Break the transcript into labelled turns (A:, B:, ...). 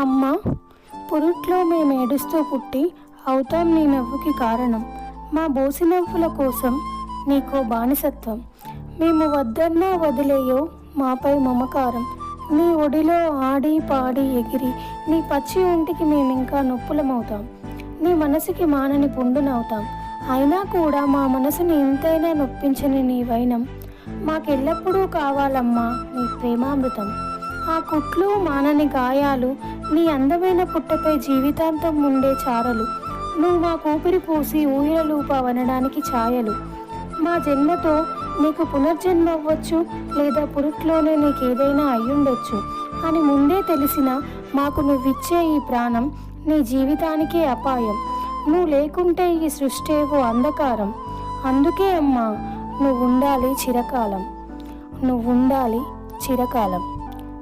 A: అమ్మ పురుట్లో మేము ఏడుస్తూ పుట్టి అవుతాం నీ నవ్వుకి కారణం. మా బోసి నవ్వుల కోసం నీకో బానిసత్వం. మేము వద్దన్నా వదిలేయో మాపై మమకారం. నీ ఒడిలో ఆడి పాడి ఎగిరి నీ పచ్చి ఒంటికి మేమింకా నొప్పులమవుతాం. నీ మనసుకి మానని పుండునవుతాం. అయినా కూడా మా మనసుని ఇంతైనా నొప్పించని నీ వైనం. మాకెల్లప్పుడూ కావాలమ్మా నీ ప్రేమామృతం. ఆ కుట్లు మానని గాయాలు నీ అందమైన పుట్టపై జీవితాంతం ఉండే చారలు. నువ్వు మా కూపిరి పూసి ఊయలూప వనడానికి ఛాయలు. మా జన్మతో నీకు పునర్జన్మ అవ్వచ్చు లేదా పురుట్లోనే నీకు ఏదైనా అయ్యుండొచ్చు అని ముందే తెలిసిన మాకు నువ్విచ్చే ఈ ప్రాణం నీ జీవితానికే అపాయం. నువ్వు లేకుంటే ఈ సృష్టేవో అంధకారం. అందుకే అమ్మా నువ్వు ఉండాలి చిరకాలం. నువ్వు ఉండాలి చిరకాలం.